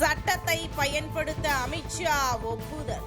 சட்டத்தை பயன்படுத்த அமித்ஷா ஒப்புதல்.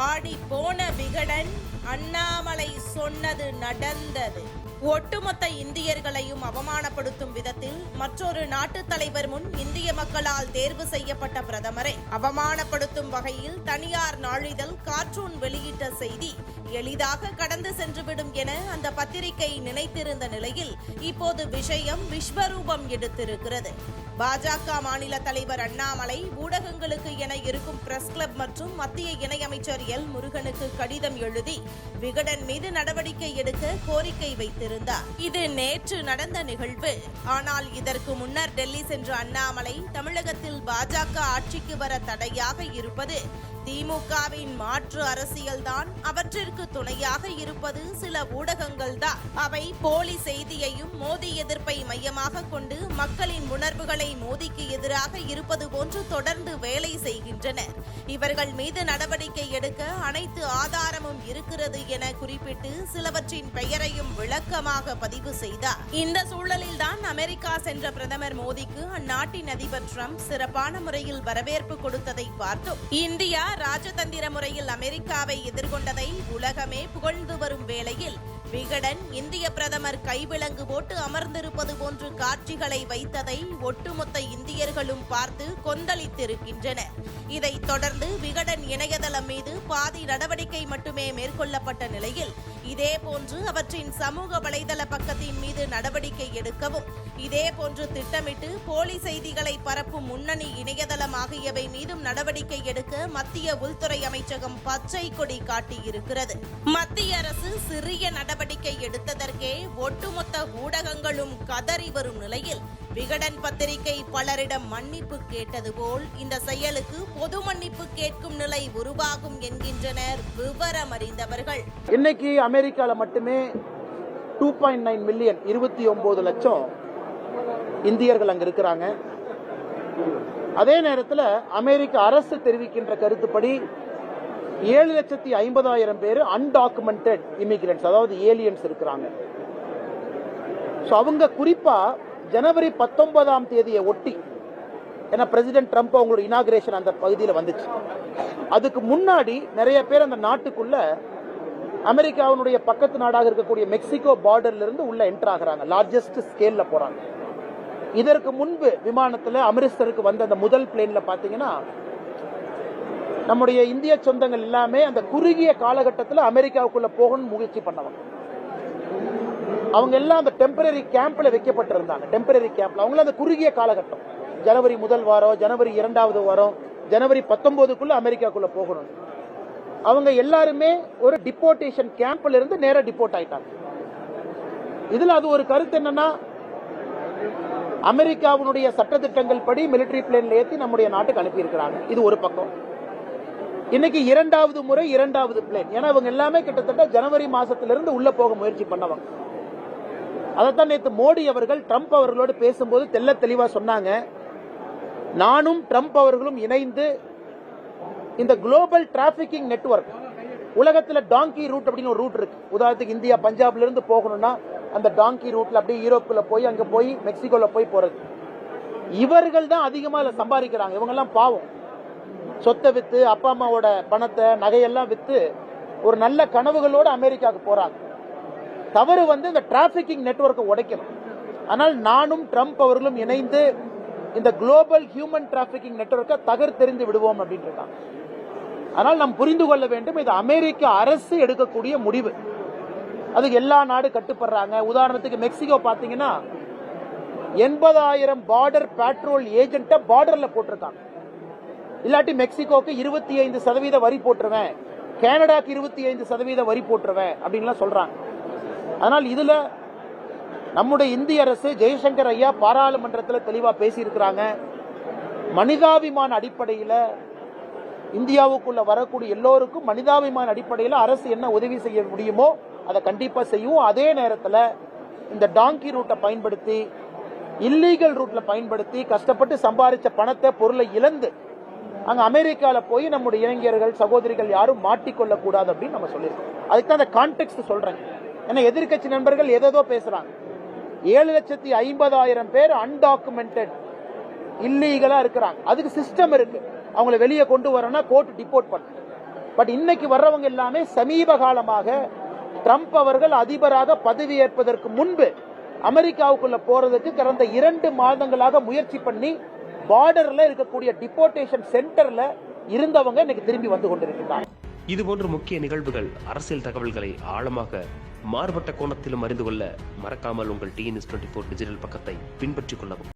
ஆடி போன விகடன் அண்ணாமலை சொன்னது நடந்தது. ஒட்டுமொத்த இந்தியர்களையும் அவமானப்படுத்தும் விதத்தில் மற்றொரு நாட்டுத் தலைவர் முன் இந்திய மக்களால் தேர்வு செய்யப்பட்ட பிரதமரை. அவமானப்படுத்தும் வகையில் தனியார் நாளிதழ் கார்ட்டூன் வெளியிட்ட செய்தி எளிதாக கடந்து சென்றுவிடும் என அந்த பத்திரிகை நினைத்திருந்த நிலையில் இப்போது விஷயம் விஸ்வரூபம் எடுத்திருக்கிறது. பாஜக மாநில தலைவர் அண்ணாமலை ஊடகங்களுக்கு என இருக்கும் பிரஸ் கிளப் மற்றும் மத்திய இணையமைச்சர் எல் முருகனுக்கு கடிதம் எழுதி விகடன் மீது நடவடிக்கை எடுக்க கோரிக்கை வைத்திருந்தார் இது நேற்று நடந்த நிகழ்வு. ஆனால் இதற்கு முன்னர் டெல்லி சென்ற அண்ணாமலை தமிழகத்தில் பாஜக ஆட்சிக்கு வர தடையாக இருப்பது திமுகவின் மாற்று அரசியல்தான். அவற்றிற்கு துணையாக இருப்பது சில ஊடகங்கள் தான். அவை போலி செய்தியையும் மோடி எதிர்ப்பை மையமாக கொண்டு மக்களின் உணர்வுகளை மோடிக்கு எதிராக இருப்பது போன்று தொடர்ந்து வேலை செய்கின்றனர் இவர்கள் மீது நடவடிக்கை எடுக்க அனைத்து ஆதாரமும் இருக்கிறது என குறிப்பிட்டு சிலவற்றின் பெயரையும் விளக்க மூலமாக பதிவு செய்தார். இந்த சூழலில்தான் அமெரிக்கா சென்ற பிரதமர் மோடிக்கு அந்நாட்டின் அதிபர் ட்ரம்ப் சிறப்பான முறையில் வரவேற்பு கொடுத்ததை பார்த்தோம். இந்தியா ராஜதந்திர முறையில் அமெரிக்காவை எதிர்கொண்டதை உலகமே புகழ்ந்து வரும் வேளையில் விகடன் இந்திய பிரதமர் கைவிலங்கு போட்டு அமர்ந்திருப்பது போன்று காட்சிகளை வைத்ததை ஒட்டுமொத்த இந்தியர்களும் பார்த்து கொந்தளித்திருக்கின்றனர். இதைத் தொடர்ந்து விகடன் இணையதளம் மீது பாதி நடவடிக்கை மட்டுமே மேற்கொள்ளப்பட்ட நிலையில் இதேபோன்று அவற்றின் சமூக வலைதள பக்கத்தின் மீது நடவடிக்கை எடுக்கவும். இதேபோன்று திட்டமிட்டு போலி செய்திகளை பரப்பும் முன்னணி இணையதளம் ஆகியவை மீதும் நடவடிக்கை எடுக்க மத்திய உள்துறை அமைச்சகம் பச்சை கொடி காட்டியிருக்கிறது. மத்திய அரசு சிறிய நடவடிக்கை எடுத்ததற்கே ஒட்டுமொத்த ஊடகங்களும் கதறி வரும் நிலையில் விகடன் பத்திரிகை பலரிடம் மன்னிப்பு கேட்டது போல் இந்த செயலுக்கு பொது மன்னிப்பு கேட்கும் நிலை உருவாகும் என்கின்றனர் விவரம் அறிந்தவர்கள் இன்னைக்கு அமெரிக்காவில் மட்டுமே டூ பாயிண்ட் நைன் மில்லியன் இருபத்தி ஒம்பது லட்சம் இந்தியர்கள் அங்க இருக்கிறாங்க. அதே நேரத்தில் அமெரிக்க அரசு தெரிவிக்கின்ற கருத்துப்படி ஏழு லட்சத்தி ஐம்பதாயிரம் பேர் அன்டாக்குமெண்டட் இமிகிரண்ட்ஸ் அதாவது ஏலியன்ஸ் இருக்கிறாங்க. ஸோ அவங்க குறிப்பா ஜனவரி பத்தொன்பதாம் தேதியை ஒட்டி ஏன்னா பிரசிடென்ட் ட்ரம்ப் அவங்களோட இனாகிரேஷன் அந்த பகுதியில் வந்துச்சு. அதுக்கு முன்னாடி நிறைய பேர் அந்த நாட்டுக்குள்ள அமெரிக்காவினுடைய பக்கத்து நாடாக இருக்கக்கூடிய மெக்சிகோ பார்டர்ல இருந்து உள்ள என்டர் ஆகுறாங்க. லார்ஜஸ்ட் ஸ்கேல்ல போறாங்க. இதற்கு முன்பு விமானத்தில் அமிர்தருக்கு வந்த அந்த முதல் பிளேன்ல பாத்தீங்கன்னா நம்முடைய இந்திய சொந்தங்கள் எல்லாமே அந்த குறுகிய காலகட்டத்தில் அமெரிக்காவுக்குள்ள போகணும்னு முயற்சி பண்ணவங்க. அவங்க எல்லாம் அந்த டெம்பரரி கேம்ப்ல வைக்கப்பட்டிருந்தாங்க. டெம்பரரி கேம்ப்ல அவங்கள அந்த குறுகிய காலகட்டம். ஜனவரி முதல் வாரம் ஜனவரி இரண்டாவது வாரம் ஜனவரி பத்தொன்பதுக்குள்ள அமெரிக்காக்குள்ள போகணும். அவங்க எல்லாருமே ஒரு டிப்போர்டேஷன் கேம்ப்ல இருந்து நேரா டிப்போர்ட் ஆயிட்டாங்க. இதுல அது ஒரு கருத்து என்னன்னா அமெரிக்காவினுடைய சட்டத்திட்டங்கள் படி மிலிட்டரி பிளேன்ல ஏத்தி நம்முடைய நாட்டுக்கு அனுப்பி இருக்கிறாங்க இது ஒரு பக்கம். இன்னைக்கு இரண்டாவது முறை இரண்டாவது பிளேன் ஏன்னா இவங்க எல்லாமே கிட்டத்தட்ட ஜனவரி மாசத்திலிருந்து உள்ள போக முயற்சி பண்ணவங்க. அதைத்தான் நேற்று மோடி அவர்கள் ட்ரம்ப் அவர்களோடு பேசும்போது தெல்ல தெளிவா சொன்னாங்க. நானும் ட்ரம்ப் அவர்களும் இணைந்து இந்த குளோபல் டிராபிகிங் நெட்வொர்க் உலகத்தில் டாங்கி ரூட் அப்படின்னு ஒரு ரூட் இருக்கு. உதாரணத்துக்கு இந்தியா பஞ்சாப்ல இருந்து போகணும்னா அந்த டாங்கி ரூட்ல அப்படியே யூரோப்புல போய் அங்க போய் மெக்சிகோல போய் போறது. இவர்கள் தான் அதிகமாக சம்பாதிக்கிறாங்க. இவங்க எல்லாம் பாவம். சொத்தை வித்து அப்பா அம்மாவோட பணத்தை நகையெல்லாம் வித்து ஒரு நல்ல கனவுகளோட அமெரிக்காவுக்கு போறாங்க. தவறு வந்து இந்த டிராபிகிங் நெட்வொர்க்கை உடைக்கணும் ஆனால் நானும் ட்ரம்ப் அவர்களும் இணைந்து இந்த குளோபல் ஹியூமன் டிராபிகிங் நெட்வொர்க்கை தகர்த்தெறிந்து விடுவோம் அப்படின்னு இருக்காங்க. ஆனால் நாம் புரிந்து கொள்ள வேண்டும் இது அமெரிக்க அரசு எடுக்கக்கூடிய முடிவு. அதுக்கு எல்லா நாடு கட்டுப்படுறாங்க. உதாரணத்துக்கு மெக்சிகோ பார்த்தீங்கன்னா எண்பதாயிரம் பார்டர் பேட்ரோல் ஏஜென்ட்டை பார்டர்ல போட்டிருக்காங்க. இல்லாட்டி மெக்சிகோக்கு இருபத்தி ஐந்து சதவீத வரி போட்டுருவேன். கனடாக்கு இருபத்தி ஐந்து சதவீத வரி போட்டுருவேன் அப்படின்லாம் சொல்றாங்க. அதனால் இதுல நம்முடைய இந்திய அரசு ஜெய்சங்கர் ஐயா பாராளுமன்றத்தில் தெளிவாக பேசியிருக்கிறாங்க. மனிதாபிமான அடிப்படையில் இந்தியாவுக்குள்ள வரக்கூடிய எல்லோருக்கும் மனிதாபிமான அடிப்படையில் அரசு என்ன உதவி செய்ய முடியுமோ அதை கண்டிப்பாக செய்யும். அதே நேரத்தில் இந்த டாங்கி ரூட்டை பயன்படுத்தி இல்லீகல் ரூட்டில் பயன்படுத்தி கஷ்டப்பட்டு சம்பாதிச்ச பணத்தை பொருளை இழந்து அங்கே அமெரிக்காவில் போய் நம்முடைய இளைஞர்கள் சகோதரிகள் யாரும் மாட்டிக்கொள்ள கூடாது அப்படின்னு நம்ம சொல்லியிருக்கோம். அதுக்கு தான் அந்த கான்டெக்ட் சொல்கிறேன் ஏன்னா எதிர்க்கட்சி நண்பர்கள் எதோ பேசுகிறாங்க ஏழு லட்சத்தி ஐம்பதாயிரம் பேர் அன்டாக்குமெண்டட் இல்லீகலாக இருக்கிறாங்க. அதுக்கு சிஸ்டம் இருக்குது அவங்கள வெளியே கொண்டு வரணும்னா கோர்ட் டிபோர்ட் பண்ண. பட் இன்னைக்கு வர்றவங்க எல்லாமே சமீப காலமாக ட்ரம்ப் அவர்கள் அதிபராக பதவியேற்பதற்கு முன்பு அமெரிக்காவுக்குள்ள போறதுக்கு கடந்த இரண்டு மாதங்களாக முயற்சி பண்ணி பார்டர்ல இருக்கக்கூடிய டிபோர்டேஷன் சென்டர்ல இருந்தவங்க இன்னைக்கு திரும்பி வந்து கொண்டிருக்கிறாங்க இதுபோன்ற முக்கிய நிகழ்வுகள் அரசியல் தகவல்களை ஆழமாக மாறுபட்ட கோணத்திலும் அறிந்து கொள்ள மறக்காமல் உங்கள் டிஎன்எஸ் டுவெண்ட்டி ஃபோர் டிஜிட்டல் பக்கத்தை பின்பற்றிக் கொள்ளவும்.